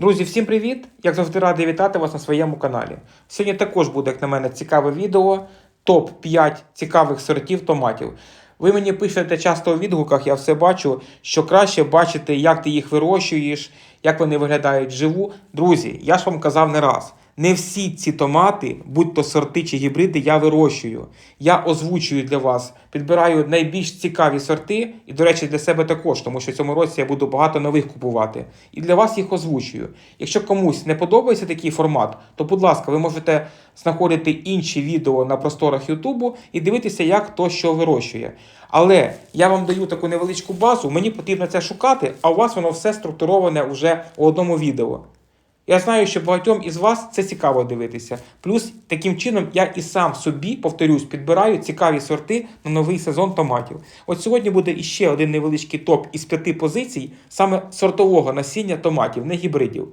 Друзі, всім привіт! Як завжди радий вітати вас на своєму каналі. Сьогодні також буде, як на мене, цікаве відео. Топ-5 цікавих сортів томатів. Ви мені пишете часто у відгуках, я все бачу, що краще бачити, як ти їх вирощуєш, як вони виглядають вживу. Друзі, я ж вам казав не раз. Не всі ці томати, будь то сорти чи гібриди, я вирощую. Я озвучую для вас, підбираю найбільш цікаві сорти, і, до речі, для себе також, тому що в цьому році я буду багато нових купувати. І для вас їх озвучую. Якщо комусь не подобається такий формат, то, будь ласка, ви можете знаходити інші відео на просторах Ютубу і дивитися, як хто що вирощує. Але я вам даю таку невеличку базу, мені потрібно це шукати, а у вас воно все структуроване вже у одному відео. Я знаю, що багатьом із вас це цікаво дивитися. Плюс таким чином я і сам собі, повторюсь, підбираю цікаві сорти на новий сезон томатів. От сьогодні буде іще один невеличкий топ із п'яти позицій саме сортового насіння томатів, не гібридів.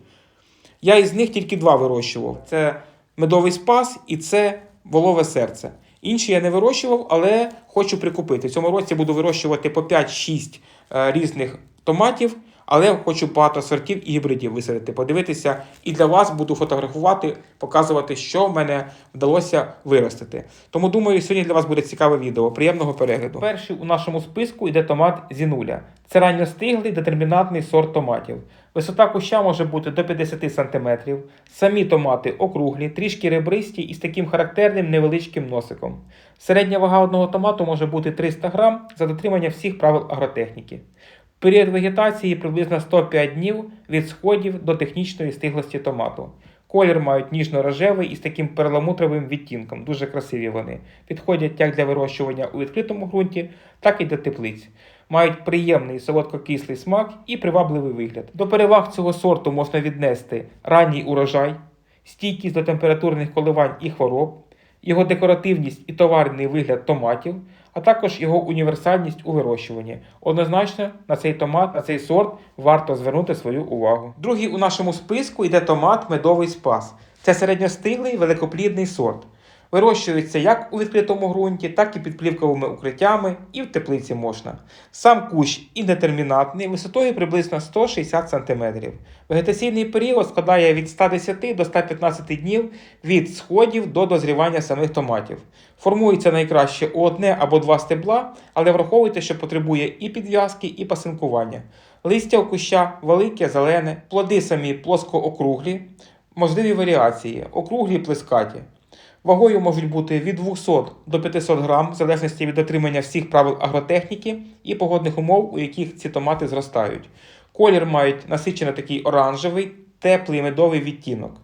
Я із них тільки два вирощував: це медовий спас і це волове серце. Інші я не вирощував, але хочу прикупити. В цьому році буду вирощувати по 5-6 е, різних томатів, але хочу багато сортів і гібридів висадити, подивитися. І для вас буду фотографувати, показувати, що в мене вдалося виростити. Тому думаю, сьогодні для вас буде цікаве відео. Приємного перегляду. Перший у нашому списку йде томат Зінуля. Це ранньостиглий детермінатний сорт томатів. Висота куща може бути до 50 см. Самі томати округлі, трішки ребристі і з таким характерним невеличким носиком. Середня вага одного томату може бути 300 г за дотримання всіх правил агротехніки. Період вегетації приблизно 105 днів від сходів до технічної стиглості томату. Колір мають ніжно-рожевий із таким перламутровим відтінком. Дуже красиві вони. Підходять як для вирощування у відкритому ґрунті, так і для теплиць. Мають приємний солодкокислий смак і привабливий вигляд. До переваг цього сорту можна віднести ранній урожай, стійкість до температурних коливань і хвороб, його декоративність і товарний вигляд томатів, а також його універсальність у вирощуванні. Однозначно на цей томат, на цей сорт варто звернути свою увагу. Другий у нашому списку йде томат медовий спас. Це середньостиглий великоплідний сорт. Вирощується як у відкритому ґрунті, так і під плівковими укриттями, і в теплиці можна. Сам кущ індетермінатний, висотою приблизно 160 см. Вегетаційний період складає від 110 до 115 днів від сходів до дозрівання самих томатів. Формується найкраще у одне або два стебла, але враховуйте, що потребує і підв'язки, і пасинкування. Листя у куща велике, зелене, плоди самі плоско-округлі, можливі варіації, округлі плескаті. Вагою можуть бути від 200 до 500 грам, в залежності від дотримання всіх правил агротехніки і погодних умов, у яких ці томати зростають. Колір мають насичено такий оранжевий, теплий медовий відтінок.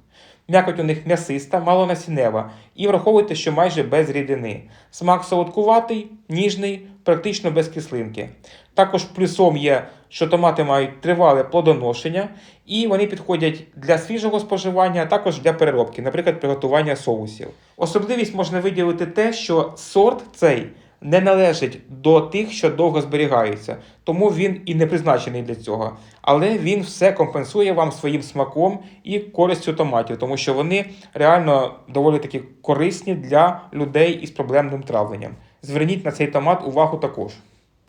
М'якоть у них м'ясиста, малонасінева, і враховуйте, що майже без рідини. Смак солодкуватий, ніжний, практично без кислинки. Також плюсом є, що томати мають тривале плодоношення, і вони підходять для свіжого споживання, а також для переробки, наприклад, приготування соусів. Особливість можна виділити те, що сорт цей не належить до тих, що довго зберігаються, тому він і не призначений для цього. Але він все компенсує вам своїм смаком і користю томатів, тому що вони реально доволі таки корисні для людей із проблемним травленням. Зверніть на цей томат увагу також.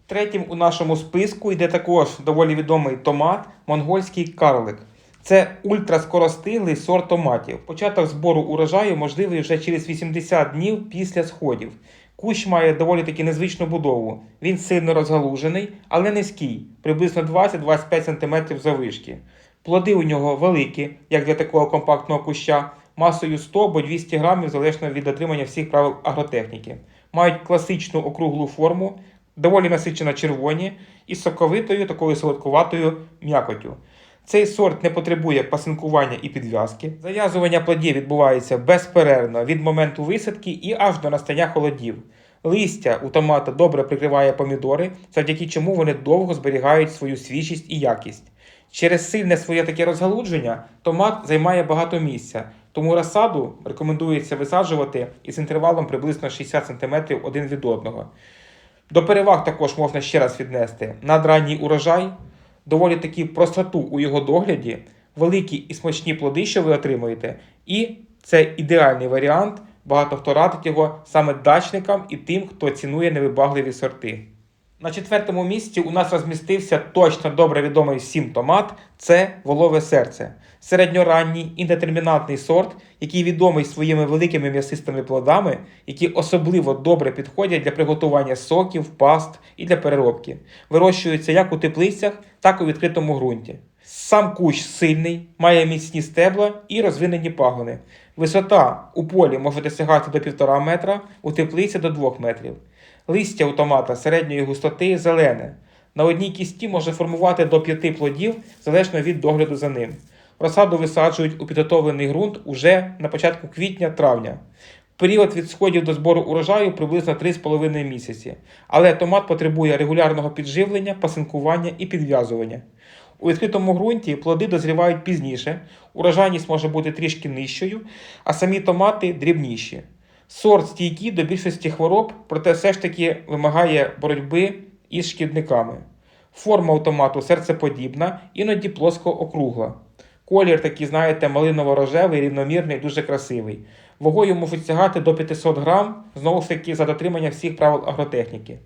Третім у нашому списку йде також доволі відомий томат монгольський карлик. Це ультраскоростиглий сорт томатів. Початок збору урожаю можливий вже через 80 днів після сходів. Кущ має доволі таки незвичну будову. Він сильно розгалужений, але низький, приблизно 20-25 см завишки. Плоди у нього великі, як для такого компактного куща, масою 100 або 200 грамів, залежно від дотримання всіх правил агротехніки. Мають класичну округлу форму, доволі насичено червоні і соковитою такою солодкуватою м'якотю. Цей сорт не потребує пасинкування і підв'язки. Зав'язування плодів відбувається безперервно від моменту висадки і аж до настання холодів. Листя у томата добре прикриває помідори, завдяки чому вони довго зберігають свою свіжість і якість. Через сильне своє таке розгалудження томат займає багато місця, тому розсаду рекомендується висаджувати із інтервалом приблизно 60 см один від одного. До переваг також можна ще раз віднести надранній урожай, доволі таки простоту у його догляді, великі і смачні плоди, що ви отримуєте, і це ідеальний варіант. Багато хто радить його саме дачникам і тим, хто цінує невибагливі сорти. На четвертому місці у нас розмістився точно добре відомий всім томат це волове серце. Середньоранній індетермінатний сорт, який відомий своїми великими м'ясистими плодами, які особливо добре підходять для приготування соків, паст і для переробки. Вирощуються як у теплицях, так і у відкритому ґрунті. Сам кущ сильний, має міцні стебла і розвинені пагони. Висота у полі може досягати до 1,5 метра, у теплиці до 2 метрів. Листя у томата середньої густоти зелене. На одній кісті може формувати до 5 плодів залежно від догляду за ним. Розсаду висаджують у підготовлений ґрунт уже на початку квітня-травня. Період від сходів до збору урожаю приблизно 3,5 місяці. Але томат потребує регулярного підживлення, пасинкування і підв'язування. У відкритому ґрунті плоди дозрівають пізніше, урожайність може бути трішки нижчою, а самі томати дрібніші. Сорт стійкий до більшості хвороб, проте все ж таки вимагає боротьби із шкідниками. Форма у томату серцеподібна, іноді плоско-округла. Колір такий, знаєте, малиново-рожевий, рівномірний, дуже красивий. Вагою можуть сягати до 500 грам, знову ж таки, за дотримання всіх правил агротехніки.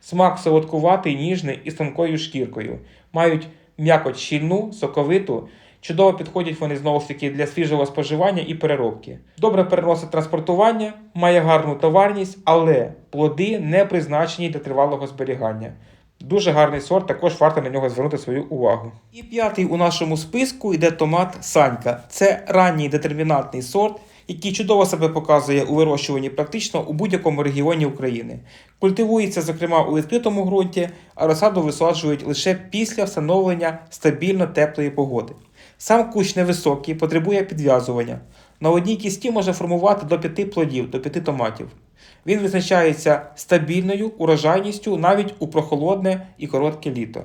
Смак солодкуватий, ніжний і з тонкою шкіркою. Мають м'якоть щільну, соковиту. Чудово підходять вони знову ж таки для свіжого споживання і переробки. Добре переносить транспортування, має гарну товарність, але плоди не призначені для тривалого зберігання. Дуже гарний сорт, також варто на нього звернути свою увагу. І п'ятий у нашому списку йде томат Санька. Це ранній детермінантний сорт, який чудово себе показує у вирощуванні практично у будь-якому регіоні України. Культивується, зокрема, у відкритому ґрунті, а розсаду висаджують лише після встановлення стабільно теплої погоди. Сам кущ невисокий, потребує підв'язування. На одній кісті може формувати до 5 плодів, до 5 томатів. Він визначається стабільною урожайністю навіть у прохолодне і коротке літо.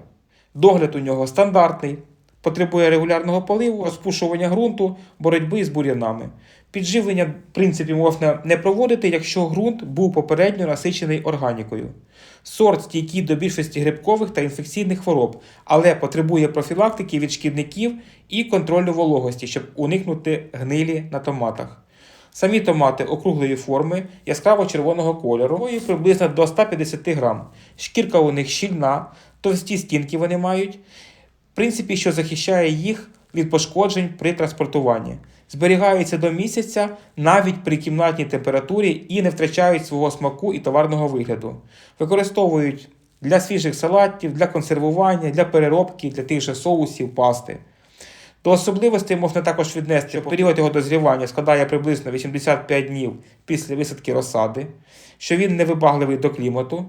Догляд у нього стандартний, потребує регулярного поливу, розпушування ґрунту, боротьби з бур'янами. Підживлення, в принципі, можна не проводити, якщо ґрунт був попередньо насичений органікою. Сорт стійкий до більшості грибкових та інфекційних хвороб, але потребує профілактики від шкідників і контролю вологості, щоб уникнути гнилі на томатах. Самі томати округлої форми, яскраво червоного кольору, вагою приблизно до 150 грам. Шкірка у них щільна, товсті стінки вони мають, в принципі, що захищає їх від пошкоджень при транспортуванні. Зберігаються до місяця навіть при кімнатній температурі і не втрачають свого смаку і товарного вигляду. Використовують для свіжих салатів, для консервування, для переробки, для тих же соусів, пасти. До особливостей можна також віднести, що період його дозрівання складає приблизно 85 днів після висадки розсади, що він невибагливий до клімату,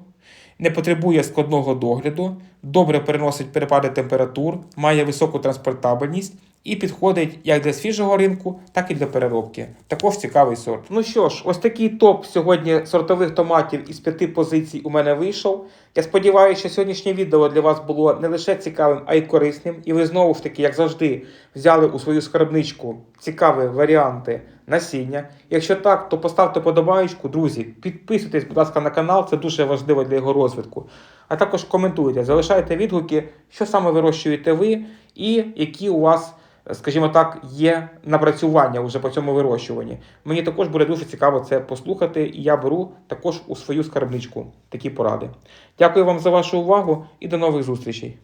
не потребує складного догляду, добре переносить перепади температур, має високу транспортабельність і підходить як для свіжого ринку, так і для переробки. Також цікавий сорт. Ну що ж, ось такий топ сьогодні сортових томатів із п'яти позицій у мене вийшов. Я сподіваюся, що сьогоднішнє відео для вас було не лише цікавим, а й корисним. І ви знову ж таки, як завжди, взяли у свою скарбничку цікаві варіанти насіння. Якщо так, то поставте подобаєчку, друзі. Підписуйтесь, будь ласка, на канал, це дуже важливо для його розвитку. А також коментуйте, залишайте відгуки, що саме вирощуєте ви, і які у вас, скажімо так, є напрацювання вже по цьому вирощуванні. Мені також буде дуже цікаво це послухати, і я беру також у свою скарбничку такі поради. Дякую вам за вашу увагу і до нових зустрічей.